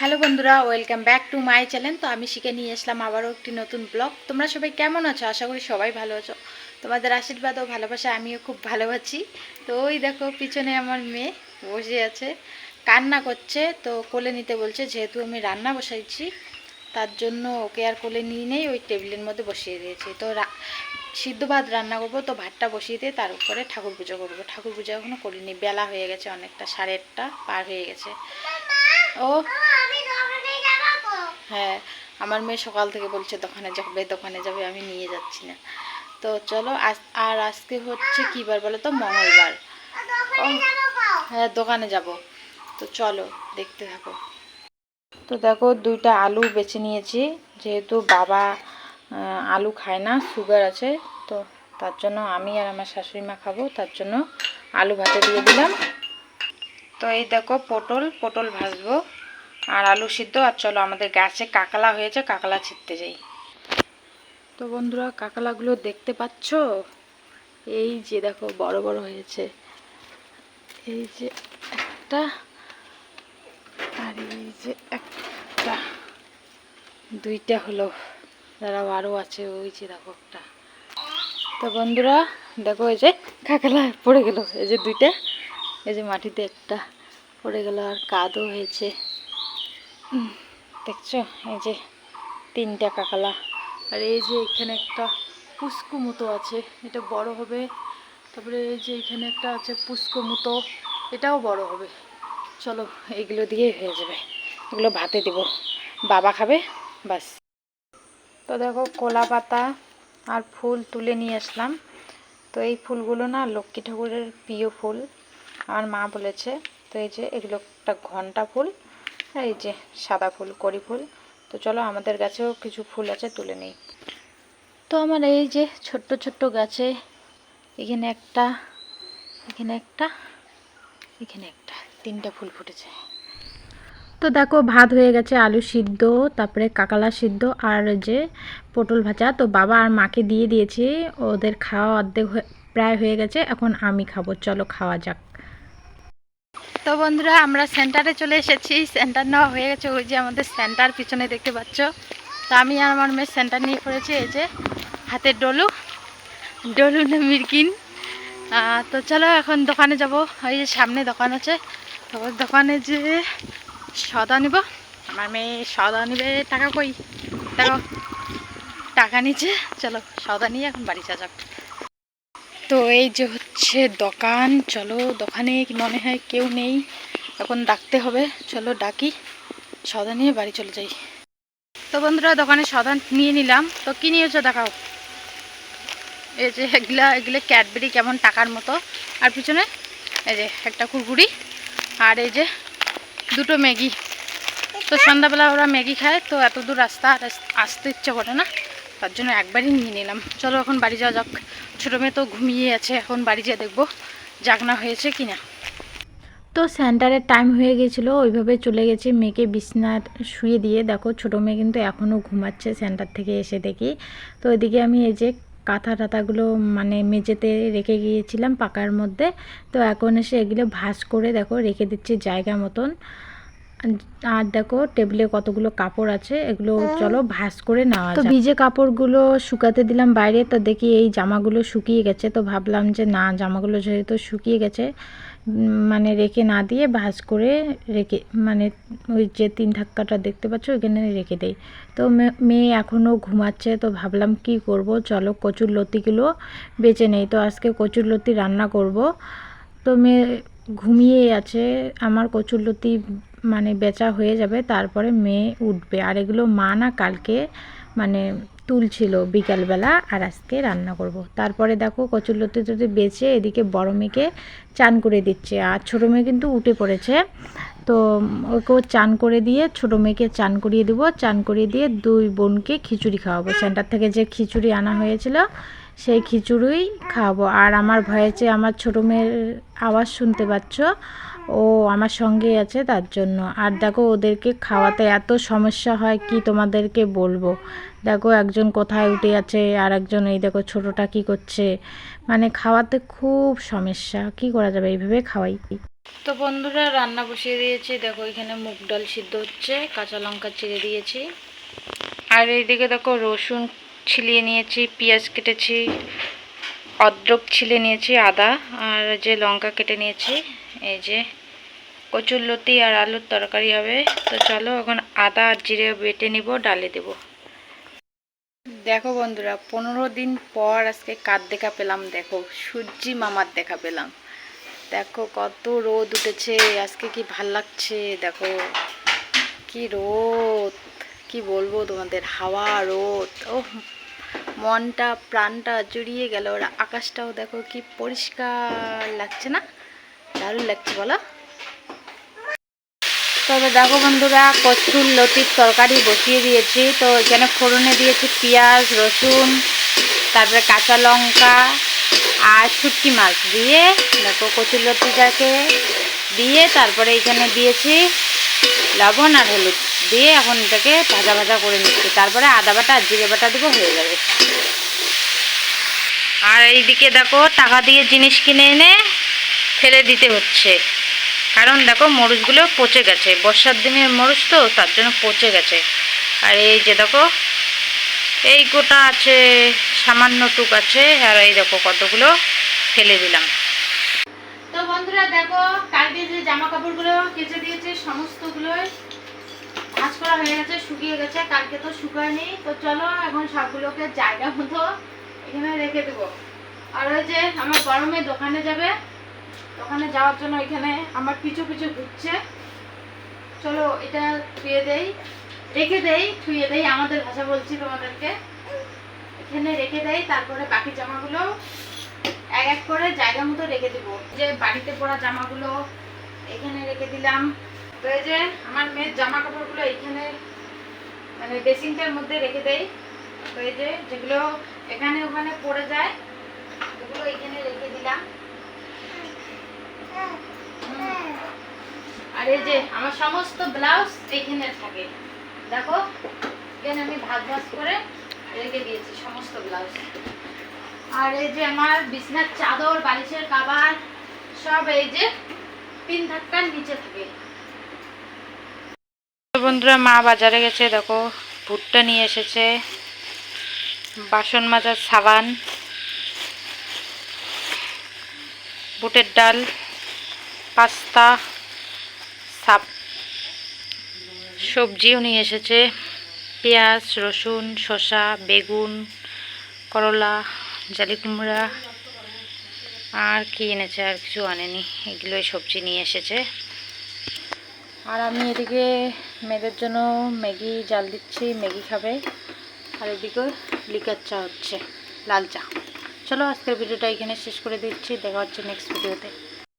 Hello বন্ধুরা, welcome back to my channel. তো আমি শিখে নিয়ে আসলাম আবারও একটি নতুন ব্লগ। তোমরা সবাই কেমন আছো? আশা করি সবাই ভালো আছো। তোমাদের আশীর্বাদ ও ভালোবাসা আমিও খুব ভালো আছি। তো ওই দেখো, পিছনে আমার মেয়ে বসে আছে, কান্না করছে। তো কোলে নিতে বলছে, যেহেতু আমি রান্না বসাইছি, তার জন্য ওকে আর কোলে নিয়ে নেই, ওই টেবিলের মধ্যে বসিয়ে দিয়েছি। তো সিদ্ধ ভাত রান্না করব, তো ভাতটা বসিয়ে দিয়ে তার উপরে ঠাকুর পুজো করব। ঠাকুর পুজো এখনও করিনি, বেলা হয়ে গেছে অনেকটা, সাড়ে আটটা পার হয়ে গেছে। ও। হ্যাঁ আমার মেয়ে সকাল থেকে বলছে দোকানে যাবে দোকানে যাবে আমি নিয়ে যাচ্ছি না। তো চলো আজ আর আজকে হচ্ছে কী বার বলো তো? মঙ্গলবার। ও হ্যাঁ দোকানে যাব। তো চলো দেখতে থাকো। তো দেখো দুইটা আলু বেছে নিয়েছি। যেহেতু বাবা আলু খায় না সুগার আছে তো তার জন্য আমি আর আমার শাশুড়ি মা খাব তার জন্য আলু ভাতে দিয়ে দিলাম। তো এই দেখো পটল পটল ভাজবো। আর আলু সিদ্ধ, আর চলো আমাদের গাছে কাকলা হয়েছে, কাকলা ছিটতে যাই। তো বন্ধুরা, কাকলাগুলো দেখতে পাচ্ছ? এই যে দেখো, বড় বড় হয়েছে। এই যে একটা, আর এই যে একটা। দুইটা হলো। যারা আরও আছে, ওই যে দেখো একটা। তো বন্ধুরা, দেখো এই যে কাকলা পড়ে গেল। এই যে দুইটা। এই যে মাটিতে একটা পড়ে গেল আর কাদও হয়েছে। দেখছ? এই যে তিনটা কাকলা। আর এই যে এখানে একটা পুষ্কু মতো আছে, এটা বড় হবে। তারপরে এই যে এখানে একটা আছে পুষ্কু মতো, এটাও বড় হবে। চলো, এগুলো দিয়ে হয়ে যাবে। এগুলো ভাতে দেব। বাবা খাবে, বাস। তো দেখো, কলা পাতা আর ফুল তুলে নিয়ে আসলাম। তো এই ফুলগুলো না লক্ষ্মী ঠাকুরের প্রিয় ফুল। আমার মা বলেছে, তো এই যে এগুলো একটা ঘণ্টা ফুল আর এই যে সাদা ফুল, করি ফুল, তো চলো আমাদের গাছেও কিছু ফুল আছে তুলে নেই। তো আমার এই যে ছোট্ট ছোট্ট গাছে এখানে একটা এখানে একটা এখানে একটা, তিনটা ফুল ফুটেছে। তো দেখো, ভাত হয়ে গেছে, আলু সিদ্ধ, তারপরে কাকালা সিদ্ধ আর যে পটল ভাজা। তো বাবা আর মাকে দিয়ে দিয়েছি, ওদের খাওয়া অর্ধেক হয়ে- প্রায় হয়ে গেছে, এখন আমি খাব, চলো খাওয়া যাক। তো বন্ধুরা, আমরা সেন্টারে চলে এসেছি। সেন্টার নেওয়া হয়ে গেছে, ওই যে আমাদের সেন্টার পিছনে দেখতে পাচ্ছ। তো আমি আর আমার মেয়ে সেন্টার নিয়ে পড়েছি, এই যে হাতের ডলু। ডলু না মিরকিন। তো চলো এখন দোকানে যাব। ওই যে সামনে দোকান আছে। তো দোকানে যে সদা নিব। আমার মেয়ে সদা নিবে। টাকা কই? দেখো, টাকা নিচ্ছে চলো, সদা নিয়ে এখন বাড়ি চা যাক। তো এই যে হচ্ছে দোকান, চলো দোকানে মনে হয় কেউ নেই, এখন ডাকতে হবে, চলো ডাকি সদা নিয়ে বাড়ি চলে যাই। তো বন্ধুরা, দোকানে সদা নিয়ে নিলাম, তো কি নিয়েছো দেখাও। এই যে এগুলা, এগুলো ক্যাডবেরি কেমন টাকার মতো, আর পিছনে এই যে একটা কুরকুরি, আর এই যে দুটো ম্যাগি। তো সন্ধ্যাবেলা ওরা ম্যাগি খায়, তো এত দূর রাস্তা আসতে ইচ্ছে করে না। তার জন্য একবারই নিয়ে নিলাম। চলো এখন বাড়ি যাওয়া যাক। ছোটো মেয়ে তো ঘুমিয়ে আছে, এখন বাড়ি যেয়ে দেখব জাগনা হয়েছে কি না তো সেন্টারের টাইম হয়ে গেছিল, ওইভাবে চলে গেছে মেয়েকে বিছনার শুয়ে দিয়ে। দেখো, ছোটো মেয়ে কিন্তু এখনও ঘুমাচ্ছে সেন্টার থেকে এসে দেখি। তো ওইদিকে আমি এই যে কাঁথা টাথাগুলো মানে মেঝেতে রেখে গিয়েছিলাম পাকার মধ্যে। তো এখন এসে এগুলো ভাঁজ করে দেখো, রেখে দিচ্ছি জায়গা মতন। আর দেখো টেবিলে কতগুলো কাপড় আছে এগুলো চলো ভাঁজ করে নেওয়া তো ভিজে কাপড়গুলো শুকাতে দিলাম বাইরে তো দেখি এই জামাগুলো শুকিয়ে গেছে তো ভাবলাম যে না জামাগুলো যেহেতু শুকিয়ে গেছে মানে রেখে না দিয়ে ভাঁজ করে রেখে মানে ওই যে তিন ধাক্কাটা দেখতে পাচ্ছ ওইখানে রেখে দেই। তো মেয়ে এখনও ঘুমাচ্ছে তো ভাবলাম কি করব চলো কচুর লতিগুলো বেঁচে নেই তো আজকে কচুর লতি রান্না করব। তো মেয়ে ঘুমিয়ে আছে আমার কচুরলতি মানে বেচা হয়ে যাবে, তারপরে মেয়ে উঠবে। আর এগুলো মা না কালকে মানে তুলছিল বিকালবেলা আর আজকে রান্না করব। তারপরে দেখো কচুরলতি যদি বেচে এদিকে বড় মেয়েকে চান করে দিচ্ছে। আর ছোটো মেয়ে কিন্তু উঠে পড়েছে। তো ওকেও চান করে দিয়ে ছোটো মেয়েকে চান করিয়ে দেবো। চান করিয়ে দিয়ে দুই বোনকে খিচুড়ি খাওয়াবো। সেন্টার থেকে যে খিচুড়ি আনা হয়েছিল সেই খিচুড়ি খাওয়াবো আর আমার ভয়ে যে আমার ছোটো মেয়ের আওয়াজ শুনতে পাচ্ছ? ও আমার সঙ্গেই আছে তার জন্য। আর দেখো ওদেরকে খাওয়াতে এত সমস্যা হয়, কি তোমাদেরকে বলব? দেখো একজন কোথায় উঠে আছে আর একজন এই দেখো ছোটোটা কি করছে। মানে খাওয়াতে খুব সমস্যা। কি করা যাবে? এইভাবে খাওয়াই। তো বন্ধুরা, রান্না বসিয়ে দিয়েছি। দেখো এখানে মুগ ডাল সিদ্ধ হচ্ছে, কাঁচা লঙ্কা চিড়ে দিয়েছি। আর এইদিকে দেখো রসুন ছিলিয়ে নিয়েছি, পেঁয়াজ কেটেছি, অদ্রক ছিলে নিয়েছি, আদা আর যে লঙ্কা কেটে নিয়েছি, এই যে কচুর লতি আর আলুর তরকারি হবে। তো চলো এখন আদা আর জিরে বেটে নিব, ডালে দেব। দেখো বন্ধুরা, পনেরো দিন পর আজকে কার দেখা পেলাম? দেখো সূর্যি মামার দেখা পেলাম। দেখো কত রোদ উঠেছে, আজকে কি ভালো লাগছে? দেখো, কি রোদ। কি বলব তোমাদের? হাওয়া, রোদ ও মনটা, প্রাণটা জুড়িয়ে গেল। ওরা আকাশটাও দেখো কি পরিষ্কার লাগছে না? দারুণ লাগছে, বলো। তবে দেখো বন্ধুরা, কচুর লতির তরকারি বসিয়ে দিয়েছি। তো এখানে ফোড়নে দিয়েছি পেঁয়াজ, রসুন, তারপরে কাঁচা লঙ্কা আর শুটকি মাছ দিয়ে দেখো কচুর লতিটাকে দিয়ে তারপরে এখানে দিয়েছি লবণ আর হলুদ। দিয়ে এখন এটাকে ভাজা ভাজা করে নিচ্ছি। তারপরে আদা বাটা আর জিরে বাটা দেবো হয়ে যাবে। আর এইদিকে দেখো, টাকা দিয়ে জিনিস কিনে এনে ফেলে দিতে হচ্ছে। কারণ দেখো, মরুচগুলো পচে গেছে। বর্ষার দিনের মরুচ তো, তার জন্য পচে গেছে। আর এই যে দেখো, এই গোটা আছে, সামান্য টুক আছে, আর এই দেখো কতগুলো ফেলে দিলাম। তো বন্ধুরা দেখো, কালকে যে জামা কাপড়গুলো কেচে দিয়েছে, সমস্তগুলোই ভাঁজ করা হয়ে গেছে, শুকিয়ে গেছে, কালকে তো শুকায়নি। তো চলো এখন সবগুলোকে জায়গা মতো এখানে রেখে দেবো। আর ওই যে আমার গরমে দোকানে যাবে, দোকানে যাওয়ার জন্য এখানে আমার পিছু পিছু ঘুরছে। চলো এটা ধুয়ে দেই, রেখে দেই, ধুয়ে দেই, আমাদের ভাষা বলছি তোমাদেরকে। এখানে রেখে দেই, তারপরে বাকি জামাগুলো এক এক করে জায়গা মতো রেখে দেবো। যে বাড়িতে পড়া জামাগুলো এখানে রেখে দিলাম। তো এই যে আমার মেয়ের জামা কাপড়গুলো এইখানে মানে ড্রেসিংটার মধ্যে রেখে দেই। তো এই যে যেগুলো এখানে ওখানে পড়ে যায়, ওগুলো এখানে রেখে দিলাম। আর এই যে আমার সমস্ত ব্লাউজ এইখানে থাকে। দেখো, এখানে আমি ভাগ ভাগ করে রেখে দিয়েছি সমস্ত ব্লাউজ। আর এই যে আমার বিছনার চাদর, বালিশের কাবার, সব এই যে তিন ধাক্কার নিচে থাকে। বন্ধুরা, মা বাজারে গেছে, দেখো, ভুট্টা নিয়ে এসেছে, বাসন মাজার সাবান, বুটের ডাল, পাস্তা, সাপ, সবজিও নিয়ে এসেছে, পেঁয়াজ, রসুন, শসা, বেগুন, করলা, জালি কুমড়া, আর কি এনেছে, আর কিছু আনেনি, এগুলোই সবজি নিয়ে এসেছে। আর আমি এদিকে মেয়েদের জন্য ম্যাগি জাল দিচ্ছি, ম্যাগি খাবে। আর এদিকে লিকার চা হচ্ছে, লাল চা। চলো আজকের ভিডিওটা এখানে শেষ করে দিচ্ছি, দেখা হচ্ছে নেক্সট ভিডিওতে